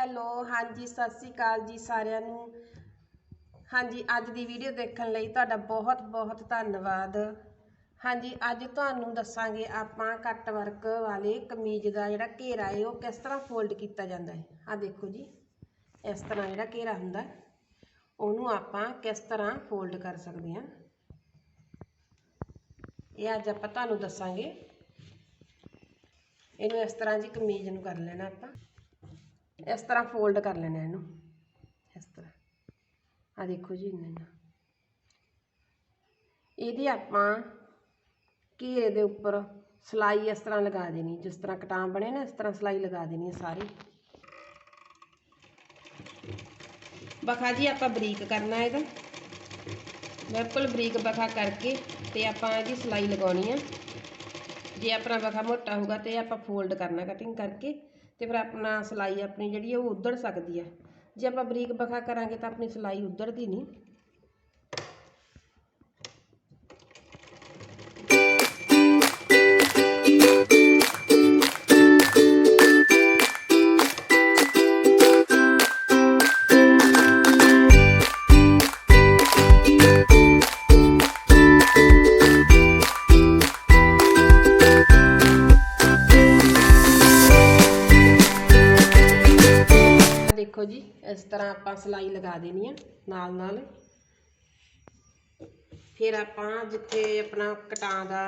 Hello, ਹਾਂਜੀ, ਸਤਿ ਸ੍ਰੀ ਅਕਾਲ ਜੀ ਸਾਰਿਆਂ ਨੂੰ। ਹਾਂਜੀ, ਅੱਜ ਦੀ ਵੀਡੀਓ ਦੇਖਣ ਲਈ ਤੁਹਾਡਾ ਬਹੁਤ ਬਹੁਤ ਧੰਨਵਾਦ। ਹਾਂਜੀ, ਅੱਜ ਤੁਹਾਨੂੰ ਦੱਸਾਂਗੇ ਆਪਾਂ ਕੱਟ ਵਰਕ ਵਾਲੇ ਕਮੀਜ਼ ਦਾ ਜਿਹੜਾ ਘੇਰਾ ਹੈ ਉਹ ਕਿਸ ਤਰ੍ਹਾਂ ਫੋਲਡ ਕੀਤਾ ਜਾਂਦਾ ਹੈ ਆ ਦੇਖੋ ਜੀ, ਇਸ ਤਰ੍ਹਾਂ ਜਿਹੜਾ ਘੇਰਾ ਹੁੰਦਾ ਉਹਨੂੰ ਆਪਾਂ ਕਿਸ ਤਰ੍ਹਾਂ ਫੋਲਡ ਕਰ ਸਕਦੇ ਹਾਂ। ਇਹ ਅੱਜ ਆਪਾਂ ਤੁਹਾਨੂੰ ਦੱਸਾਂਗੇ। ਇਹਨੂੰ ਇਸ ਤਰ੍ਹਾਂ ਜੀ ਕਮੀਜ਼ ਨੂੰ ਕਰ ਲੈਣਾ ਆਪਾਂ। ਇਸ ਤਰ੍ਹਾਂ ਫੋਲਡ ਕਰ ਲੈਣਾ ਇਹਨੂੰ, ਇਸ ਤਰ੍ਹਾਂ। ਆ ਦੇਖੋ ਜੀ ਇੰਨਾ ਇੰਨਾ। ਇਹਦੀ ਆਪਾਂ ਘੀਰੇ ਦੇ ਉੱਪਰ ਸਲਾਈ ਇਸ ਤਰ੍ਹਾਂ ਲਗਾ ਦੇਣੀ, ਜਿਸ ਤਰ੍ਹਾਂ ਕਟਾਮ ਬਣੇ ਨਾ, ਇਸ ਤਰ੍ਹਾਂ ਸਲਾਈ ਲਗਾ ਦੇਣੀ ਹੈ ਸਾਰੀ। ਬਖਾ ਜੀ, ਆਪਾਂ ਬਰੀਕ ਕਰਨਾ ਇਹਦਾ। ਬਿਲਕੁਲ ਬਰੀਕ ਬਖਾ ਕਰਕੇ ਤੇ ਆਪਾਂ ਇਹਦੀ ਸਲਾਈ ਲਗਾਉਣੀ ਆ। ਜੇ ਆਪਣਾ ਵਖਾ ਮੋਟਾ ਹੋਊਗਾ ਤੇ ਆਪਾਂ ਫੋਲਡ ਕਰਨਾ ਕਟਿੰਗ ਕਰਕੇ ਤੇ ਫਿਰ ਆਪਣਾ ਸਲਾਈ ਆਪਣੀ ਜਿਹੜੀ ਹੈ ਉਹ ਉਧੜ ਸਕਦੀ ਆ। ਜੇ ਆਪਾਂ ਬਰੀਕ ਵਖਾ ਕਰਾਂਗੇ ਤਾਂ ਆਪਣੀ ਸਲਾਈ ਉਧੜਦੀ ਨਹੀਂ। ਦੇਖੋ ਜੀ, ਇਸ ਤਰ੍ਹਾਂ ਆਪਾਂ ਸਲਾਈ ਲਗਾ ਦੇਣੀ ਆ, ਨਾਲ ਨਾਲ। ਫਿਰ ਆਪਾਂ ਜਿੱਥੇ ਆਪਣਾ ਕਟਾਂ ਦਾ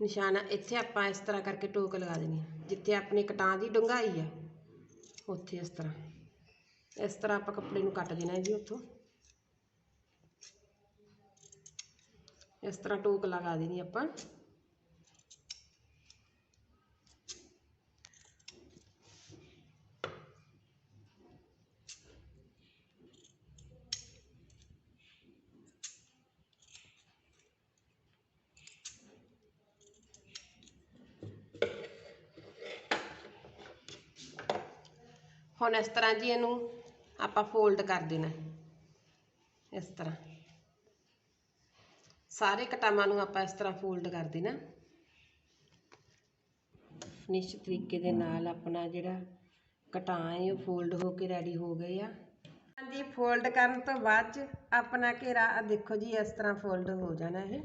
ਨਿਸ਼ਾਨ, ਇੱਥੇ ਆਪਾਂ ਇਸ ਤਰ੍ਹਾਂ ਕਰਕੇ ਟੋਕ ਲਗਾ ਦੇਣੀ ਜਿੱਥੇ ਆਪਣੇ ਕਟਾਂ ਦੀ ਡੂੰਘਾਈ ਆ, ਉੱਥੇ ਇਸ ਤਰ੍ਹਾਂ। ਇਸ ਤਰ੍ਹਾਂ ਆਪਾਂ ਕੱਪੜੇ ਨੂੰ ਕੱਟ ਦੇਣਾ ਜੀ ਉੱਥੋਂ। ਇਸ ਤਰ੍ਹਾਂ ਟੋਕ ਲਗਾ ਦੇਣੀ ਆਪਾਂ। ਹੁਣ ਇਸ ਤਰ੍ਹਾਂ ਜੀ ਇਹਨੂੰ ਆਪਾਂ ਫੋਲਡ ਕਰ ਦੇਣਾ। ਇਸ ਤਰ੍ਹਾਂ। ਸਾਰੇ ਕਟਾਵਾਂ ਨੂੰ ਆਪਾਂ ਇਸ ਤਰ੍ਹਾਂ ਫੋਲਡ ਕਰ ਦੇਣਾ। ਨਿਸ਼ਚਿਤ ਤਰੀਕੇ ਦੇ ਨਾਲ ਆਪਣਾ ਜਿਹੜਾ ਕਟਾਂ ਹੈ, ਉਹ ਫੋਲਡ ਹੋ ਕੇ ਰੈਡੀ ਹੋ ਗਏ ਆ। ਹਾਂਜੀ ਫੋਲਡ ਕਰਨ ਤੋਂ ਬਾਅਦ ਚ ਆਪਣਾ ਘੇਰਾ ਆ ਦੇਖੋ ਜੀ, ਇਸ ਤਰ੍ਹਾਂ ਫੋਲਡ ਹੋ ਜਾਣਾ ਇਹ।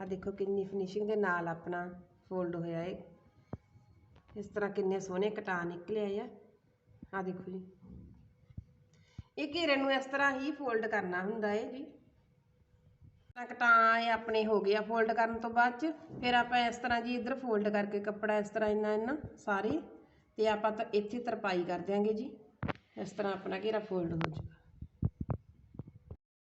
ਆ ਦੇਖੋ ਕਿੰਨੀ ਫਿਨਿਸ਼ਿੰਗ ਦੇ ਨਾਲ ਆਪਣਾ ਫੋਲਡ ਹੋਇਆ ਹੈ ਇਸ ਤਰ੍ਹਾਂ ਕਿੰਨੇ ਸੋਹਣੇ ਕਟਾਂ ਨਿਕਲੇ ਆ। ਆ ਦੇਖੋ ਜੀ। ਇਹ ਘੇਰੇ ਨੂੰ ਇਸ ਤਰ੍ਹਾਂ ਹੀ ਫੋਲਡ ਕਰਨਾ ਹੁੰਦਾ ਹੈ ਜੀ। ਕਟਾਂ ਇਹ ਆਪਣੇ ਹੋ ਗਿਆ ਫੋਲਡ ਕਰਨ ਤੋਂ ਬਾਅਦ ਚ। ਫਿਰ ਆਪਾਂ ਇਸ ਤਰ੍ਹਾਂ ਜੀ ਇੱਧਰ ਫੋਲਡ ਕਰਕੇ ਕੱਪੜਾ ਇਸ ਤਰ੍ਹਾਂ ਇੰਨਾ ਇੰਨਾ ਸਾਰੇ। ਤੇ ਆਪਾਂ ਤਾਂ ਇੱਥੇ ਤਰਪਾਈ ਕਰ ਦਿਆਂਗੇ ਜੀ। ਇਸ ਤਰ੍ਹਾਂ ਆਪਣਾ ਘੇਰਾ ਫੋਲਡ ਹੋ ਜਾਊਗਾ।